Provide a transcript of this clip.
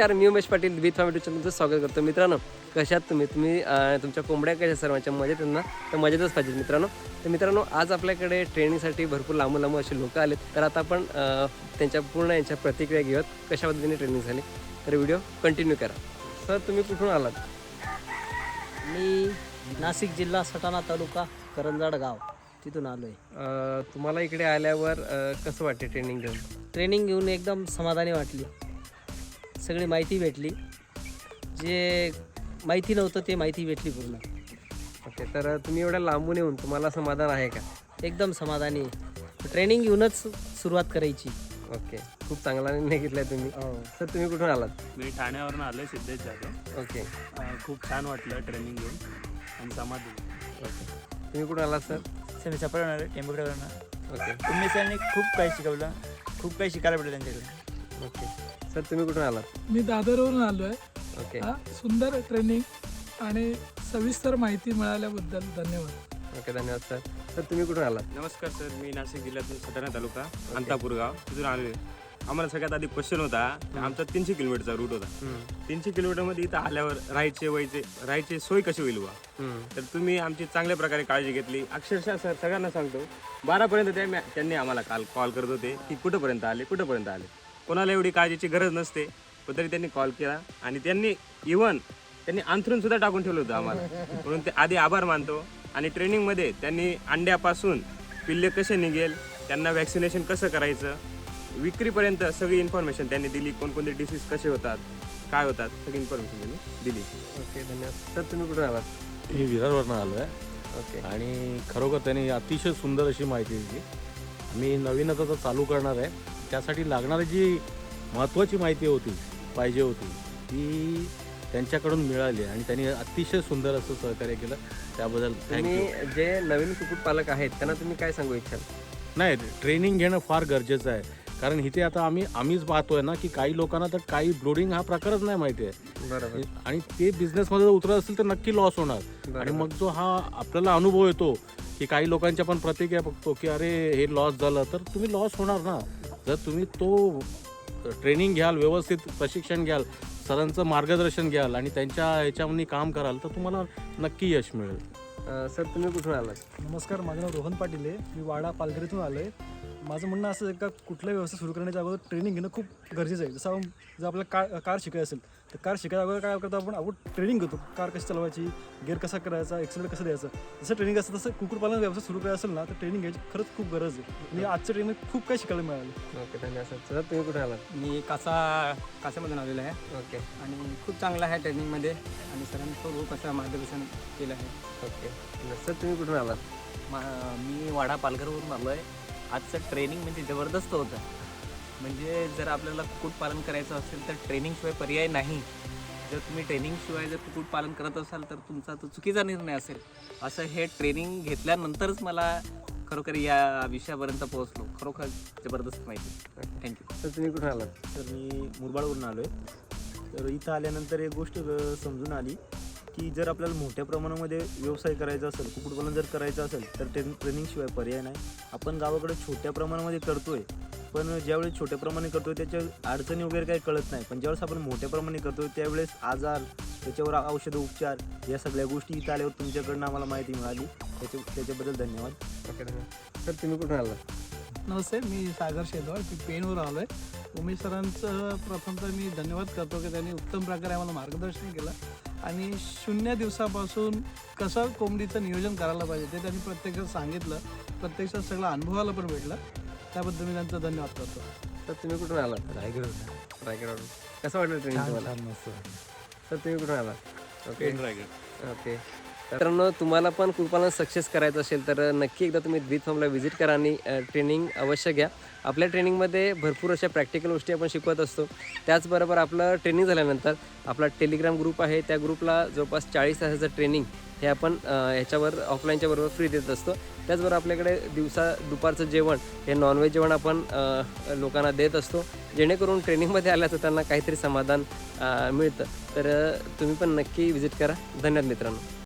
नमस्कार मी Umesh Patil with family तुमचं स्वागत करतो. मित्रांनो कशात तुम्ही? तुम्ही तुमच्या कोंबड्या कशा सर्वांच्या मजेत आहेत ना? तर मजेतच पाहिजे मित्रांनो. तर मित्रांनो आज आपल्याकडे ट्रेनिंगसाठी भरपूर लांबून लांबून असे लोक आलेत. तर आता आपण त्यांच्या पूर्ण यांच्या प्रतिक्रिया घेऊयात. कशा पद्धतीने ट्रेनिंग झाली? तर व्हिडिओ कंटिन्यू करा. सर तुम्ही कुठून आलात? मी नाशिक जिल्हा सटाणा तालुका करंजाड गाव. तिथून आलो आहे तुम्हाला इकडे आल्यावर कसं वाटते ट्रेनिंग घेऊन? ट्रेनिंग घेऊन एकदम समाधानी वाटली. सगळी माहिती भेटली. जे माहिती नव्हतं ते माहिती भेटली पूर्ण. ओके तर तुम्ही एवढ्या लांबून येऊन तुम्हाला समाधान आहे का? एकदम समाधानी. ट्रेनिंग घेऊनच सुरुवात करायची. ओके खूप चांगला निर्णय घेतलाय तुम्ही. सर तुम्ही कुठून आलात? मी ठाण्यावरून आलो सिद्धेश जाधव ओके. अं, खूप छान वाटलं ट्रेनिंग घेऊन आणि समाधान. ओके. तुम्ही कुठून आलात सर? सर मी सफर टेम्पोकडे ओके. उमेश यांनी खूप काही शिकवलं. खूप काही शिकायला भेटलं त्यांच्याकडे ओके. सर तुम्ही कुठून आलात? मी दादरवरून आलो आहे ओके. हा सुंदर ट्रेनिंग आणि सविस्तर माहिती मिळाल्याबद्दल धन्यवाद. ओके धन्यवाद सर. सर तुम्ही कुठून आलात? नमस्कार सर. मी नाशिक जिल्ह्यातून सटाणा तालुका अंतापूर गाव. तिथून आलो आम्हाला सगळ्यात आधी क्वेश्चन होता आमचा तीनशे किलोमीटरचा रूट होता. तीनशे किलोमीटरमध्ये इथं आल्यावर राहायचे व्हायचे राहायचे सोय कशी होईल बा तर तुम्ही आमची चांगल्या प्रकारे काळजी घेतली. अक्षरशः सर सगळ्यांना सांगतो बारापर्यंत त्या त्यांनी आम्हाला काल कॉल करत होते की कुठंपर्यंत आले कुठंपर्यंत आले? कोणाला एवढी काळजीची गरज नसते. पण तरी त्यांनी कॉल केला आणि त्यांनी इव्हन त्यांनी अंथरून सुद्धा टाकून ठेवलं होतं आम्हाला. म्हणून ते आधी आभार मानतो आणि ट्रेनिंगमध्ये त्यांनी अंड्यापासून पिल्ले कसे निघेल त्यांना वॅक्सिनेशन कसं करायचं विक्रीपर्यंत सगळी इन्फॉर्मेशन त्यांनी दिली कोणकोणते डिसीज कसे होतात काय होतात सगळी इन्फॉर्मेशन त्यांनी दिली. ओके धन्यवाद. सर तुम्ही कुठून आलात मी विरारवरनं आलो आहे. ओके. आणि खरोखर त्यांनी अतिशय सुंदर अशी माहिती दिली. मी नवीनच आता चालू करणार आहे. त्यासाठी लागणारी जी महत्त्वाची माहिती होती पाहिजे होती ती त्यांच्याकडून मिळाली आणि त्यांनी अतिशय सुंदर असं सहकार्य केलं. त्याबद्दल तुम्ही जे नवीन कुक्कुटपालक आहेत त्यांना तुम्ही काय सांगू इच्छाल नाही ट्रेनिंग घेणं फार गरजेचं आहे. कारण इथे आता आम्ही आम्हीच पाहतोय ना की काही लोकांना तर काही ब्लोडिंग हा प्रकारच नाही माहिती आहे. बरोबर. आणि ते बिझनेसमध्ये जर उतरत असेल तर नक्की लॉस होणार. आणि मग जो हा आपल्याला अनुभव येतो की काही लोकांच्या पण प्रतिक्रिया बघतो की अरे हे लॉस झालं तर तुम्ही लॉस होणार ना. जर तुम्ही तो ट्रेनिंग घ्याल व्यवस्थित प्रशिक्षण घ्याल सरांचं मार्गदर्शन घ्याल आणि त्यांच्या ह्याच्यामध्ये काम कराल तर तुम्हाला नक्की यश मिळेल. अं, सर तुम्ही कुठून आलात? नमस्कार माझं नाव रोहन पाटील आहे. मी वाडा पालघरीतून आलो आहे माझं म्हणणं असं आहे का कुठल्या व्यवस्था सुरू करण्याच्या अगोदर ट्रेनिंग घेणं खूप गरजेचं आहे. जसं आपण- जर आपल्याला कार कार शिकायचं असेल तर कार शिकायच्या अगोदर काय करतो आपण? आपण ट्रेनिंग घेतो. कार कशी चालवायची? गेअर कसा करायचा? एक्सिलेटर कसं द्यायचं? जसं ट्रेनिंग असतं तसं कुक्कुटपालन व्यवसाय सुरू करायचं असेल ना तर ट्रेनिंग घ्यायची खरंच खूप गरज आहे. म्हणजे आजच्या ट्रेनिंग खूप काही शिकायला मिळालं. ओके धन्यवाद सर. सर तुम्ही कुठून आलात? मी कासा कासामधून आलेलो आहे. ओके. आणि खूप चांगला आहे ट्रेनिंगमध्ये आणि सरांनी खूप असं मार्गदर्शन केलं आहे. ओके. सर तुम्ही कुठून आलात? मा मी वाडा पालघरवरून आलो आहे आजचं ट्रेनिंग म्हणजे जबरदस्त होतं. म्हणजे जर आपल्याला कुक्कुटपालन करायचं असेल तर ट्रेनिंगशिवाय पर्याय नाही. जर तुम्ही ट्रेनिंगशिवाय जर कुक्कुटपालन करत असाल तर तुमचा तो चुकीचा निर्णय असेल. असं हे ट्रेनिंग घेतल्यानंतरच मला खरोखर या विषयापर्यंत पोहोचलो. खरोखर जबरदस्त माहिती. थँक्यू सर तुम्ही कुठून आलात? तर मी मुरबाडवरून आलो आहे तर इथं आल्यानंतर एक गोष्ट समजून आली. की जर आपल्याला मोठ्या प्रमाणामध्ये व्यवसाय करायचा असेल कुक्कुटपालन जर करायचं असेल तर ट्रेन ट्रेनिंगशिवाय पर्याय नाही. आपण गावाकडे छोट्या प्रमाणामध्ये करतोय पण ज्यावेळेस छोट्या प्रमाणे करतोय त्याच्या अडचणी वगैरे काही कळत नाही. पण ज्यावेळेस आपण मोठ्या प्रमाणे करतोय त्यावेळेस आजार त्याच्यावर औषध उपचार या सगळ्या गोष्टी इथं आल्यावर तुमच्याकडनं आम्हाला माहिती मिळाली. त्याच्या त्याच्याबद्दल धन्यवाद. सर तुम्ही कुठून आलात? नमस्ते मी सागर शेदवाळ मी पेनवर आलो आहे उमेश सरांचं प्रथमतः मी धन्यवाद करतो की त्यांनी उत्तम प्रकारे आम्हाला मार्गदर्शन केलं. आणि शून्य दिवसापासून कसं कोंबडीचं नियोजन करायला पाहिजे ते त्यांनी प्रत्यक्षात सांगितलं. प्रत्यक्षात सगळं अनुभवाला पण भेटलं. त्याबद्दल मी त्यांचा धन्यवाद करतो. सर तुम्ही कुठून आलात? रायगड रायगडवरून. कसं वाटलं ट्रेनिंग तुम्हाला? मस्त. सर तुम्ही कुठून आलात? ओके. रायगड. ओके. तर मित्रांनो तुम्हाला पण कुक्कुटपालन सक्सेस करायचं असेल तर नक्की एकदा तुम्ही द्वित फॉर्मला व्हिजिट करा आणि ट्रेनिंग अवश्य घ्या. आपल्या ट्रेनिंगमध्ये भरपूर अशा प्रॅक्टिकल गोष्टी आपण शिकवत असतो. त्याचबरोबर आपलं ट्रेनिंग झाल्यानंतर आपला टेलिग्राम ग्रुप आहे त्या ग्रुपला जवळपास चाळीस तासाचं ट्रेनिंग हे आपण ह्याच्यावर ऑफलाईनच्या बरोबर फ्री देत असतो. त्याचबरोबर आपल्याकडे दिवसा दुपारचं जेवण हे नॉनव्हेज जेवण आपण लोकांना देत असतो. जेणेकरून ट्रेनिंगमध्ये आल्याचं त्यांना काहीतरी समाधान मिळतं. तर तुम्ही पण नक्की व्हिजिट करा. धन्यवाद मित्रांनो.